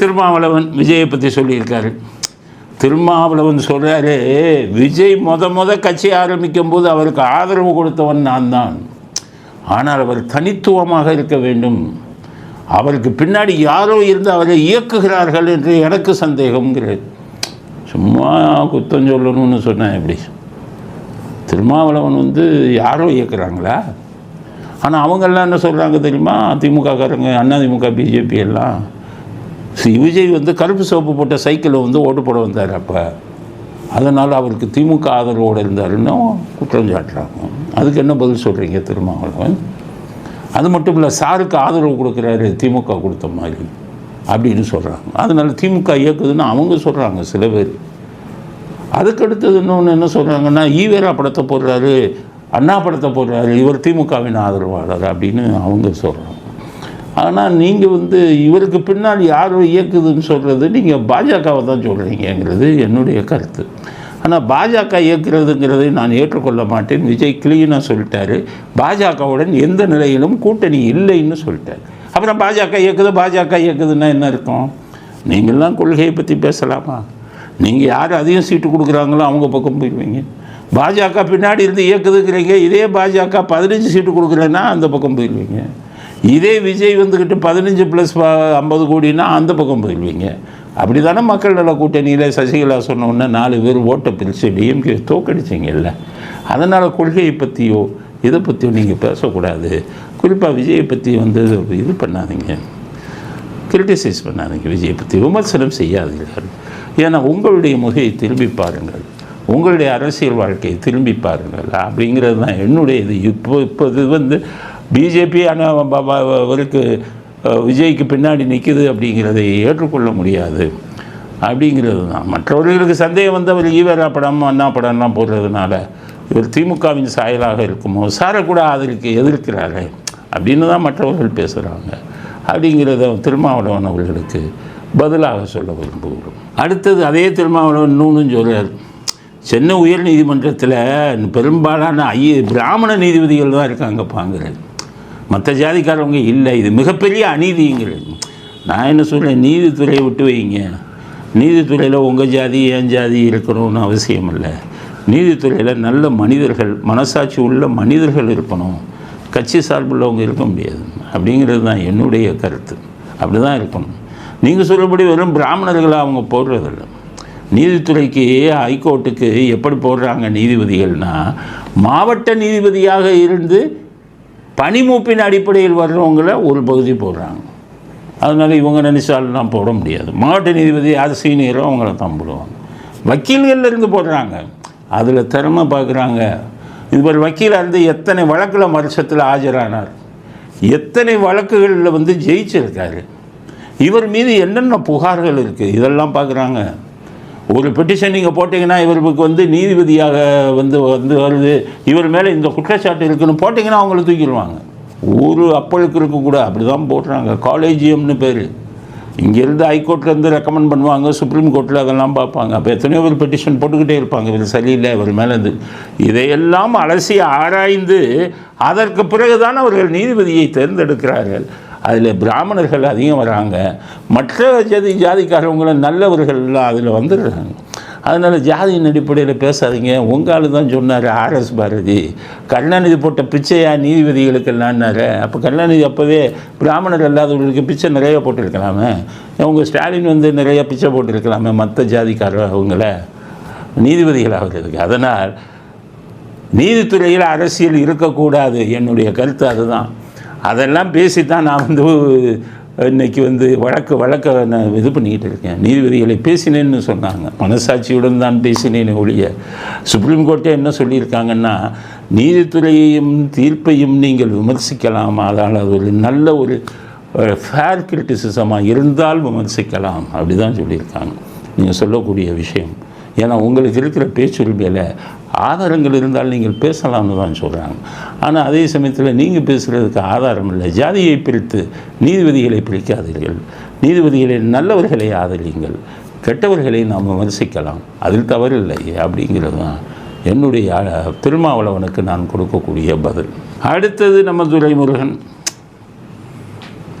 திருமாவளவன் விஜயை பற்றி சொல்லியிருக்காரு. திருமாவளவன் சொல்கிறாரு விஜய் மொத மொத கட்சி ஆரம்பிக்கும் போது அவருக்கு ஆதரவு கொடுத்தவன் நான் தான். ஆனால் அவர் தனித்துவமாக இருக்க வேண்டும். அவருக்கு பின்னாடி யாரோ இருந்து அவரை இயக்குகிறார்கள் என்று எனக்கு சந்தேகம்ங்கிறது. சும்மா குத்தம் சொல்லணும்னு சொன்னேன் எப்படி? திருமாவளவன் வந்து யாரோ இயக்குறாங்களா? ஆனால் அவங்கெல்லாம் என்ன சொல்கிறாங்க தெரியுமா? திமுககாரங்க அதிமுக பிஜேபி எல்லாம். விஜய் வந்து கருப்பு சோப்பு போட்ட சைக்கிளை வந்து ஓட்டு போட வந்தார் அப்போ. அதனால் அவருக்கு திமுக ஆதரவோடு இருந்தாருன்னு குற்றம் சாட்டுறாங்க. அதுக்கு என்ன பதில் சொல்கிறீங்க திருமாவளவன்? அது மட்டும் இல்லை சாருக்கு ஆதரவு கொடுக்குறாரு திமுக கொடுத்த மாதிரி அப்படின்னு சொல்கிறாங்க அதனால் திமுக இயக்குதுன்னு அவங்க சொல்கிறாங்க சில பேர். அதுக்கடுத்தது இன்னொன்று என்ன சொல்கிறாங்கன்னா ஈவேரா படத்தை போடுறாரு அண்ணா படத்தை போடுறாரு இவர் திமுகவின் ஆதரவாளர் அப்படின்னு அவங்க சொல்கிறாங்க ஆனால் நீங்கள் வந்து இவருக்கு பின்னால் யார் இயக்குதுன்னு சொல்கிறது நீங்கள் பாஜகவை தான் சொல்கிறீங்கிறது என்னுடைய கருத்து. ஆனால் பாஜக இயக்குறதுங்கிறதை நான் ஏற்றுக்கொள்ள மாட்டேன். விஜய் கிளீனாக சொல்லிட்டாரு. பாஜகவுடன் எந்த நிலையிலும் கூட்டணி இல்லைன்னு சொல்லிட்டார். அப்புறம் பாஜக இயக்குது பாஜக இயக்குதுன்னா என்ன இருக்கும் நீங்கள்லாம் கொள்கையை பற்றி பேசலாமா? நீங்கள் யார் அதிகம் சீட்டு கொடுக்குறாங்களோ அவங்க பக்கம் போயிடுவீங்க பாஜக பின்னாடி இருந்து இயக்குதுங்கிறீங்க இதே பாஜக பதினஞ்சு சீட்டு கொடுக்குறேன்னா அந்த பக்கம் போயிடுவீங்க இதே விஜய் வந்துக்கிட்டு பதினஞ்சு ப்ளஸ் ஐம்பது கோடினா அந்த பக்கம் போயிடுவீங்க. அப்படி தானே மக்கள் நல கூட்டணியில் சசிகலா சொன்னோன்னே நாலு பேர் ஓட்டை பிரித்து டிஎம்கே தோக்கடிச்சிங்கல்ல. அதனால் கொள்கையை பற்றியோ இதை பற்றியோ நீங்கள் பேசக்கூடாது. குறிப்பாக விஜயை பற்றி வந்து இது பண்ணாதீங்க. கிரிட்டிசைஸ் பண்ணாதீங்க விஜயை பற்றி விமர்சனம் செய்யாதீர்கள் ஏன்னா உங்களுடைய முகையை திரும்பி பாருங்கள். உங்களுடைய அரசியல் வாழ்க்கையை திரும்பி பாருங்கள். அப்படிங்கிறது தான் என்னுடைய இது. இப்போ இப்போ இது வந்து பிஜேபி அவருக்கு விஜய்க்கு பின்னாடி நிற்குது அப்படிங்கிறதை ஏற்றுக்கொள்ள முடியாது. அப்படிங்கிறது தான் மற்றவர்களுக்கு சந்தேகம் வந்து அவர் ஈவேரா படம் அண்ணா படம்லாம் போடுறதுனால இவர் திமுகவின் சாயலாக இருக்குமோ சாரை கூட அதற்கு எதிர்க்கிறாரே அப்படின்னு தான் மற்றவர்கள் பேசுகிறாங்க அப்படிங்கிறத திருமாவளவன் அவர்களுக்கு பதிலாக சொல்ல விரும்புகிறோம். அடுத்தது அதே திருமாவளவன் இன்னொன்று சொல்கிறார் சென்னை உயர் நீதிமன்றத்தில் பெரும்பாலான ஐய பிராமண நீதிபதிகள் தான் இருக்காங்க பாங்கிறது மற்ற ஜாதிக்காரவங்க இல்லை. இது மிகப்பெரிய அநீதிங்கிறது நான் என்ன சொல்கிறேன் நீதித்துறையை விட்டு வைங்க. நீதித்துறையில் உங்கள் ஜாதி என் ஜாதி இருக்கணும்னு அவசியம் இல்லை. நீதித்துறையில் நல்ல மனிதர்கள் மனசாட்சி உள்ள மனிதர்கள் இருக்கணும். கட்சி சார்புள்ளவங்க இருக்க முடியாது. அப்படிங்கிறது தான் என்னுடைய கருத்து. அப்படி தான் இருக்கணும். நீங்கள் சொல்கிறபடி வெறும் பிராமணர்களை அவங்க போடுறதில்ல. நீதித்துறைக்கு ஹைகோர்ட்டுக்கு எப்படி போடுறாங்க நீதிபதிகள்னால் மாவட்ட நீதிபதியாக இருந்து பனிமூப்பின் அடிப்படையில் வர்றவங்கள ஒரு பகுதி போடுறாங்க. அதனால் இவங்க நினைச்சாலாம் போட முடியாது. மாவட்ட நீதிபதி அது சீனியரோ அவங்கள தான் போடுவாங்க. வக்கீல்கள்ல இருந்து போடுறாங்க. அதில் திறமை பார்க்குறாங்க இவர் வக்கீலாக இருந்து எத்தனை வழக்கில் வருஷத்தில் ஆஜரானார். எத்தனை வழக்குகளில் வந்து ஜெயிச்சிருக்காரு. இவர் மீது என்னென்ன புகார்கள் இருக்குது இதெல்லாம் பார்க்குறாங்க ஒரு பெட்டிஷன் நீங்கள் போட்டிங்கன்னா இவருக்கு வந்து நீதிபதியாக வந்து வந்து வருது. இவர் மேலே இந்த குற்றச்சாட்டு இருக்குன்னு போட்டிங்கன்னா அவங்கள தூக்கிடுவாங்க. ஒரு அப்பளுக்கு இருக்கக்கூட அப்படி தான் போடுறாங்க. காலேஜியம்னு பேர். இங்கேருந்து ஹைகோர்ட்லேருந்து ரெக்கமெண்ட் பண்ணுவாங்க சுப்ரீம் கோர்ட்டில் அதெல்லாம் பார்ப்பாங்க. அப்போ எத்தனையோ ஒரு பெட்டிஷன் போட்டுக்கிட்டே இருப்பாங்க. இவர் சரியில்லை இவர் மேலே இருந்து. இதையெல்லாம் அலசி ஆராய்ந்து அதற்கு பிறகுதான் அவர்கள் நீதிபதியை தேர்ந்தெடுக்கிறார்கள். அதில் பிராமணர்கள் அதிகம் வராங்க. மற்ற ஜாதி ஜாதிக்காரவங்களும் நல்லவர்கள்லாம் அதில் வந்துடுறாங்க. அதனால் ஜாதியின் அடிப்படையில் பேசாதீங்க. உங்கள் தான் சொன்னார் ஆர்எஸ் பாரதி. கருணாநிதி போட்ட பிச்சையா நீதிபதிகளுக்கெல்லாம்னாரு அப்போ கருணாநிதி அப்போவே பிராமணர் இல்லாதவர்களுக்கு பிச்சை நிறைய போட்டிருக்கலாமே. உங்கள் ஸ்டாலின் வந்து நிறைய பிச்சை போட்டிருக்கலாமே மற்ற ஜாதிக்காரர் அவங்கள நீதிபதிகள் ஆகிறதுக்கு. அதனால் நீதித்துறையில் அரசியல் இருக்கக்கூடாது. என்னுடைய கருத்து அதுதான். அதெல்லாம் பேசி தான் நான் வந்து இன்னைக்கு வந்து வழக்கு வழக்க நான் இது பண்ணிக்கிட்டு இருக்கேன். நீதிபதிகளை பேசினேன்னு சொன்னாங்க. மனசாட்சியுடன் தான் பேசினேன் ஒழிய. சுப்ரீம் கோர்ட்டே என்ன சொல்லியிருக்காங்கன்னா நீதித்துறையையும் தீர்ப்பையும் நீங்கள் விமர்சிக்கலாம். அதனால் அது ஒரு நல்ல ஒரு ஃபேர் கிரிட்டிசிசமாக இருந்தால் விமர்சிக்கலாம். அப்படி தான் சொல்லியிருக்காங்க. நீங்கள் சொல்லக்கூடிய விஷயம். ஏன்னா உங்களுக்கு இருக்கிற பேச்சுரிமையில் ஆதாரங்கள் இருந்தால் நீங்கள் பேசலாம்னு தான் சொல்கிறாங்க ஆனால் அதே சமயத்தில் நீங்கள் பேசுகிறதுக்கு ஆதாரம் இல்லை. ஜாதியை பிரித்து நீதிபதிகளை பிரிக்காதீர்கள். நீதிபதிகளை நல்லவர்களை ஆதரியுங்கள். கெட்டவர்களை நாம் விமர்சிக்கலாம். அதில் தவறில்லை அப்படிங்கிறது தான் என்னுடைய திருமாவளவனுக்கு நான் கொடுக்கக்கூடிய பதில். அடுத்தது நம்ம துரைமுருகன்.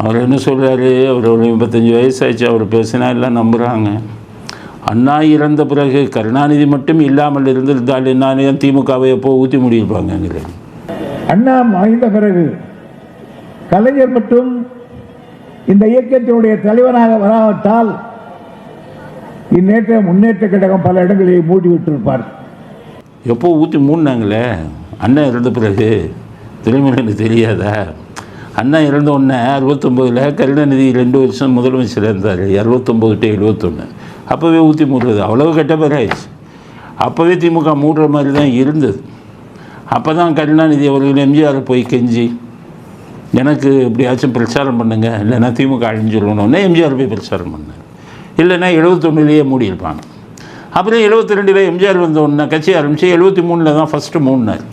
அவர் என்ன சொல்கிறாரு அவர் ஒரு எண்பத்தஞ்சு வயசாச்சு அவர் பேசினா எல்லாம் நம்புகிறாங்க அண்ணா இறந்த பிறகு கருணாநிதி மட்டும் இல்லாமல் இருந்திருந்தால் என்ன திமுகவை எப்போ ஊற்றி முடியிருப்பாங்கங்கிறேன் அண்ணா மறைந்த பிறகு கலைஞர் மட்டும் இந்த இயக்கத்தினுடைய தலைவராக வராவிட்டால் இந்நேற்ற முன்னேற்ற கழகம் பல இடங்களில் மூடி விட்டிருப்பார். எப்போ ஊற்றி மூடினாங்களே? அண்ணன் இறந்த பிறகு. திருமணம் தெரியாதா? அண்ணா இறந்த உடனே அறுபத்தொம்போதில் கருணாநிதி ரெண்டு வருஷம் முதலமைச்சர் இருந்தார். அறுபத்தொம்போது டு எழுபத்தொன்று அப்போவே ஊற்றி மூடுறது. அவ்வளவு கெட்ட பேர் ஆயிடுச்சு. அப்போவே திமுக மூடுற மாதிரி தான் இருந்தது. அப்போ தான் கருணாநிதி அவர்கள் எம்ஜிஆர் போய் கெஞ்சி எனக்கு எப்படியாச்சும் பிரச்சாரம் பண்ணுங்க. இல்லைன்னா திமுக அழிஞ்சிடணும்னு எம்ஜிஆர் போய் பிரச்சாரம் பண்ணார். இல்லைன்னா எழுபத்தொன்னுலேயே மூடியிருப்பாங்க. அப்புறம் எழுபத்தி ரெண்டில் எம்ஜிஆர் வந்த உடனே கட்சி ஆரம்பித்து எழுபத்தி மூணில் தான் ஃபஸ்ட்டு மூணுனார்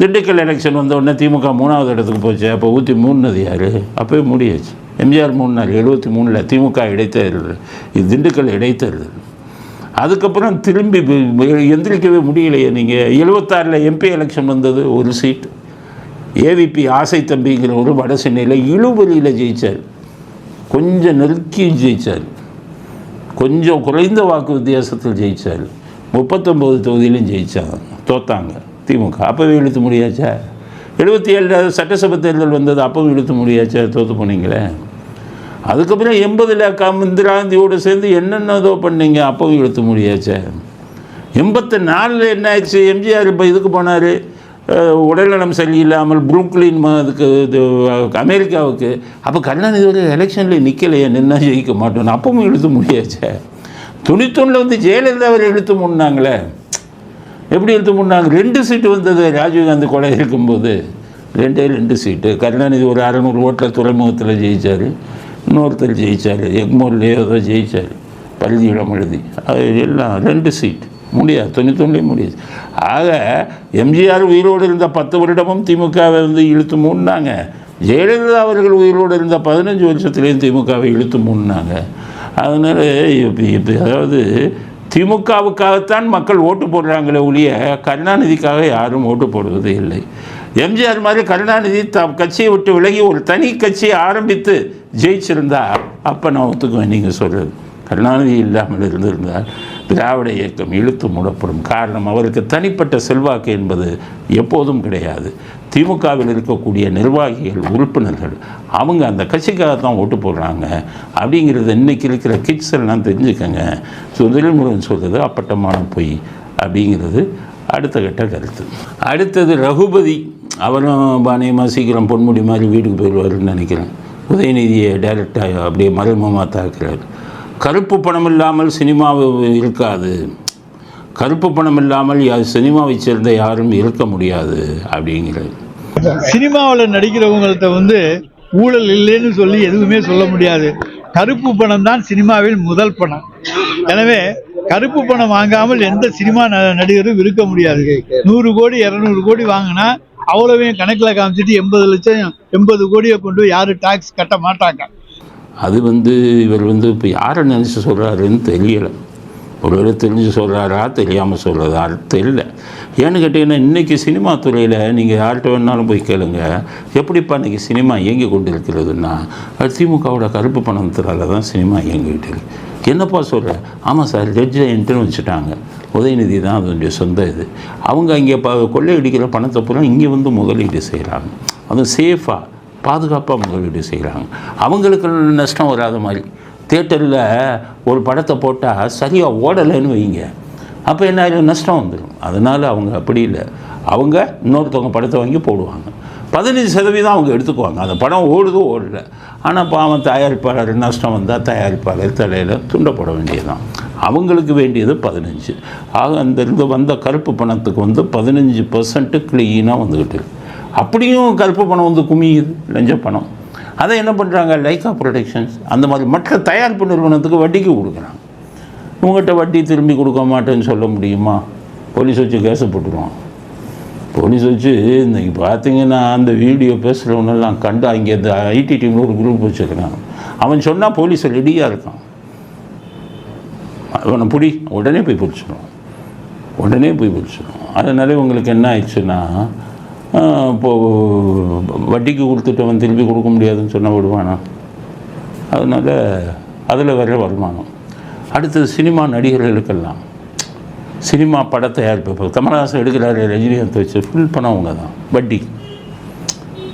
திண்டுக்கல் எலெக்ஷன் வந்த உடனே திமுக மூணாவது இடத்துக்கு போச்சு. அப்போ ஊற்றி மூணுனது யார்? அப்போயே முடியாச்சு. எம்ஜிஆர் மூணுனார் எழுபத்தி மூணில் திமுக இடைத்தேர்தல். இது திண்டுக்கல் இடைத்தேர்தல். அதுக்கப்புறம் திரும்பி எந்திரிக்கவே முடியலையே நீங்கள் எழுபத்தாறில் எம்பி எலெக்ஷன் வந்தது ஒரு சீட் ஏவிபி ஆசை தம்பிங்கிற ஒரு வட சென்னையில் இழுபலியில் ஜெயிச்சார். கொஞ்சம் நெருக்கி ஜெயித்தார் கொஞ்சம் குறைந்த வாக்கு வித்தியாசத்தில் ஜெயித்தார் முப்பத்தொம்போது தொகுதியிலும் ஜெயித்தாங்க தோத்தாங்க. திமுக. அப்போவே இழுத்து முடியாச்சா? எழுபத்தி ஏழில் சட்டசபை தேர்தல் வந்தது அப்பவும் இழுத்து முடியாச்சா? தோற்று போனீங்களே. அதுக்கப்புறம் எண்பதில் கம் இந்திராந்தியோடு சேர்ந்து சேர்ந்து என்னென்னதோ பண்ணீங்க அப்பவும் இழுத்து முடியாச்சே? எண்பத்தி நாலில் என்ன ஆயிடுச்சு? எம்ஜிஆர் இப்போ இதுக்கு போனார். உடல்நலம் சரியில்லாமல் புரூக்லின் அதுக்கு இது அமெரிக்காவுக்கு. அப்போ கருணாநிதி ஒரு எலெக்ஷனில் நிற்கலையே நின்னா ஜெயிக்க மாட்டோம் அப்பவும் இழுத்து முடியாச்சே? தொண்ணூத்தொன்னில் வந்து ஜெயலலிதா அவர் இழுத்து முன்னாங்களே எப்படி இழுத்து முன்னாங்க? ரெண்டு சீட்டு வந்தது ராஜீவ்காந்தி கொலை இருக்கும்போது. ரெண்டே ரெண்டு சீட்டு கருணாநிதி ஒரு அறநூறு ஓட்டில் துறைமுகத்தில் ஜெயிச்சார். இன்னொருத்தர் ஜெயித்தார் எக்மோர்லேயே ஏதோ ஜெயிச்சார். பள்ளியிடம் எழுதி. அது எல்லாம் ரெண்டு சீட் முடியாது. தொண்ணூத்தொன்னுலேயே முடியாது. ஆக எம்ஜிஆர் உயிரோடு இருந்த பத்து வருடமும் திமுகவை வந்து இழுத்து மூடினாங்க ஜெயலலிதா அவர்கள் உயிரோடு இருந்த பதினஞ்சு வருஷத்துலேயும் திமுகவை இழுத்து மூடினாங்க அதனால் இப்போ இப்போ அதாவது திமுகவுக்காகத்தான் மக்கள் ஓட்டு போடுறாங்களே ஒழிய கருணாநிதிக்காக யாரும் ஓட்டு போடுவது இல்லை. எம்ஜிஆர் மாதிரி கருணாநிதி த கட்சியை விட்டு விலகி ஒரு தனி கட்சியை ஆரம்பித்து ஜெயிச்சிருந்தா அப்போ நான் ஒத்துக்குவேன். நீங்கள் சொல்கிறது கருணாநிதி இல்லாமல் இருந்திருந்தால் திராவிட இயக்கம் இழுத்து மூடப்படும். காரணம் அவருக்கு தனிப்பட்ட செல்வாக்கு என்பது எப்போதும் கிடையாது. திமுகவில் இருக்கக்கூடிய நிர்வாகிகள் உறுப்பினர்கள் அவங்க அந்த கட்சிக்காக தான் ஓட்டு போடுறாங்க. அப்படிங்கிறது இன்னைக்கு இருக்கிற கிட்ஸ் எல்லாம் தெரிஞ்சுக்கங்க. சுந்தரி சொல்கிறது அப்பட்டமான பொய் அப்படிங்கிறது அடுத்த கட்ட கருத்து. அடுத்தது ரகுபதி. அவரும் பாணியமாக சீக்கிரம் பொன்முடி மாதிரி வீட்டுக்கு போயிடுவாருன்னு நினைக்கிறேன். உதயநிதியை டைரக்டாக அப்படியே மறைமுகமாக தாக்குறாரு. கருப்பு பணம் இல்லாமல் சினிமா இருக்காது. கருப்பு பணம் இல்லாமல் சினிமாவை சேர்ந்த யாரும் இருக்க முடியாது அப்படிங்கிறது சினிமாவில் நடிக்கிறவங்கள்ட்ட வந்து ஊழல் இல்லைன்னு சொல்லி எதுவுமே சொல்ல முடியாது. கருப்பு பணம் தான் சினிமாவில் முதல் பணம். எனவே கருப்பு பணம் வாங்காமல் எந்த சினிமா ந- நடிகரும் இருக்க முடியாது. நூறு கோடி இரநூறு கோடி வாங்கினா அவ்வளவையும் கணக்கில் காமிச்சிட்டு எண்பது லட்சம் எண்பது கோடியை கொண்டு யாரும் டாக்ஸ் கட்ட மாட்டாங்க. அது வந்து இவர் வந்து இப்போ யாரை நினச்சி சொல்கிறாருன்னு தெரியலை. ஒருவர் தெரிஞ்சு சொல்கிறாரா தெரியாமல் சொல்கிறதா தெரியல. ஏன்னு கேட்டிங்கன்னா இன்றைக்கி சினிமா துறையில் நீங்கள் யார்கிட்ட வேணாலும் போய் கேளுங்க. எப்படிப்பா இன்றைக்கி சினிமா இயங்கி கொண்டு இருக்கிறதுன்னா அது திமுகவோட கருப்பு பணத்தினால தான் சினிமா இயங்கிக்கிட்டு இருக்கு. என்னப்பா சொல்கிற ஆமாம் சார் ரெட் ஜெயண்ட்டுன்னு வச்சுட்டாங்க. உதயநிதி தான் அதனுடைய சொந்த இது. அவங்க இங்கே ப கொள்ளையடிக்கிற பணத்தை பூரா இங்கே வந்து முதலீடு செய்கிறாங்க அதுவும் சேஃபாக பாதுகாப்பாக முதலீடு செய்கிறாங்க அவங்களுக்கு நஷ்டம் வராத மாதிரி. தேட்டரில் ஒரு படத்தை போட்டால் சரியாக ஓடலைன்னு வைங்க. அப்போ என்ன ஆயிரும்? நஷ்டம் வந்துடும் அதனால் அவங்க அப்படி இல்லை. அவங்க இன்னொருத்தவங்க படத்தை வாங்கி போடுவாங்க. பதினஞ்சு சதவீதம் அவங்க எடுத்துக்குவாங்க. அந்த படம் ஓடுதோ ஓடல. ஆனால் பாவம் தயாரிப்பாளர் நஷ்டம் வந்தால் தயாரிப்பாளர் தலையில் துண்டப்பட வேண்டியதுதான். அவங்களுக்கு வேண்டியது பதினஞ்சு. ஆக அந்த இருந்து வந்த கருப்பு பணத்துக்கு வந்து பதினஞ்சு பர்சன்ட்டு க்ளீனாக வந்துக்கிட்டு இருக்கு. அப்படியும் கருப்பு பணம் வந்து குமியுது. லஞ்ச பணம். அதை என்ன பண்ணுறாங்க லைக்கா ப்ரொடெக்ஷன்ஸ் அந்த மாதிரி மற்ற தயாரிப்பு நிறுவனத்துக்கு வட்டிக்கு கொடுக்குறாங்க. உங்கள்கிட்ட வட்டி திரும்பி கொடுக்க மாட்டேன்னு சொல்ல முடியுமா? போலீஸ் வச்சு கேஸை போட்டுருவான் போலீஸ் வச்சு இன்றைக்கி பார்த்தீங்கன்னா அந்த வீடியோ பேசுகிறவனெல்லாம் கண்டு அங்கே இந்த ஐடி டீமில் ஒரு குரூப் வச்சுருக்கிறான். அவன் சொன்னால் போலீஸ் ரெடியாக இருக்கான். அவனை பிடி உடனே போய் பிடிச்சிடும் உடனே போய் பிடிச்சிடும் அதனால உங்களுக்கு என்ன ஆயிடுச்சுன்னா இப்போது வட்டிக்கு கொடுத்துட்டவன் திருப்பி கொடுக்க முடியாதுன்னு சொன்ன விடுவானா? அதனால் அதில் வர வருமானம். அடுத்தது சினிமா நடிகர்களுக்கெல்லாம். சினிமா பட தயாரிப்பு இப்போ கமலஹாசன் எடுக்கிறாரு ரஜினிகாந்த் வச்சு ஃபுல் பணம் அவங்க தான் வட்டி.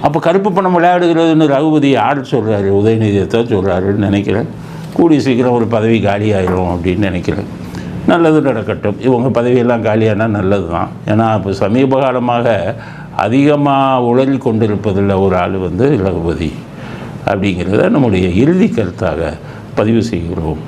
அப்போ கருப்பு பணம் விளையாடுகிறதுன்னு ரகுபதி யார் சொல்கிறாரு உதயநிதியத்தை சொல்கிறாருன்னு நினைக்கிறேன். கூடிய சீக்கிரம் ஒரு பதவி காலியாயிரும் அப்படின்னு நினைக்கிறேன். நல்லது நடக்கட்டும். இவங்க பதவியெல்லாம் காலியானா நல்லது தான் ஏன்னா இப்போ சமீப காலமாக அதிகமாக உளறி கொண்டிருப்பதில் ஒரு ஆள் வந்து ரகுபதி அப்படிங்கிறத நம்முடைய இறுதி கருத்தாக பதிவு செய்கிறோம்.